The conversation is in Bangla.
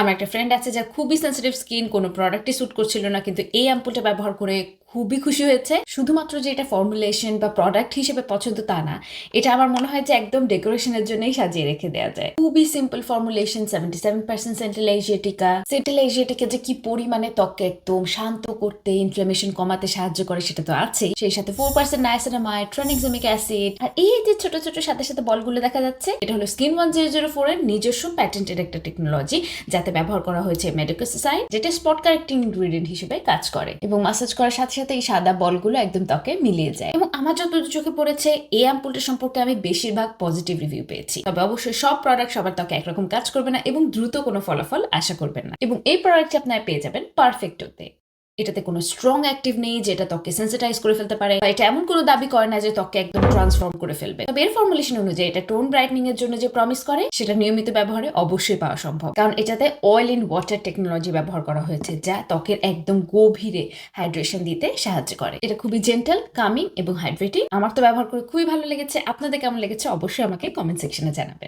আমার একটা ফ্রেন্ড আছে যার খুবই সেন্সিটিভ স্কিন কোনো প্রোডাক্টই স্যুট করছিল না, কিন্তু এই অ্যাম্পুলটা ব্যবহার করে খুবই খুশি হয়েছে। শুধুমাত্র যে এটা ফর্মুলেশন বা প্রোডাক্ট হিসেবে পছন্দ তা না, এটা আমার মনে হয় যে একদম ডেকোরেশনের জন্যই সাজিয়ে রেখে দেওয়া যায়। খুবই simple formulation seventy seven percent centella asiatica centella asiatica যে কি পরিমাণে ত্বককে একদম শান্ত করতে ইনফ্লামেশন কমাতে সাহায্য করে সেটা তো আছে সেই সাথে four percent niacinamide tranexamic acid আর এই যে ছোট ছোট সাথে সাথে বলগুলো দেখা যাচ্ছে, এটা হলো skin one zero zero four এর নিজস্ব প্যাটেন্টেড একটা টেকনোলজি যাতে ব্যবহার করা হয়েছে মেডিকোসাইড যেটা স্পট কারেক্টিং ইনগ্রিডিয়েন্ট হিসেবে কাজ করে এবং মাসাজ করার সাথে এই সাদা বলগুলো একদম ত্বকে মিলিয়ে যায়। এবং আমার যত চোখে পড়েছে, এই আম্পুলটা সম্পর্কে আমি বেশিরভাগ পজিটিভ রিভিউ পেয়েছি। তবে অবশ্যই সব প্রোডাক্ট সবার ত্বকে একরকম কাজ করবে না এবং দ্রুত কোনো ফলাফল আশা করবেন না। এবং এই প্রোডাক্টটি আপনারা পেয়ে যাবেন পারফেক্টোতে এটাতে কোনো স্ট্রং অ্যাক্টিভ নেই যেটা ত্বককে সেন্সিটাইজ করে ফেলতে পারে, বা এটা এমন কোনো দাবি করে না যে ত্বককে একদম ট্রান্সফর্ম করে ফেলবে। তবে এর ফর্মুলেশন অনুযায়ী এটা টোন ব্রাইটনিং এর জন্য যে প্রমিস করে, সেটা নিয়মিত ব্যবহারে অবশ্যই পাওয়া সম্ভব। কারণ এটাতে অয়েল ইন ওয়াটার টেকনোলজি ব্যবহার করা হয়েছে, যা ত্বকের একদম গভীরে হাইড্রেশন দিতে সাহায্য করে। এটা খুবই জেন্টাল কামিং এবং হাইড্রেটিং আমার তো ব্যবহার করে খুবই ভালো লেগেছে। আপনাদের কেমন লেগেছে অবশ্যই আমাকে কমেন্ট সেকশনে জানাবেন।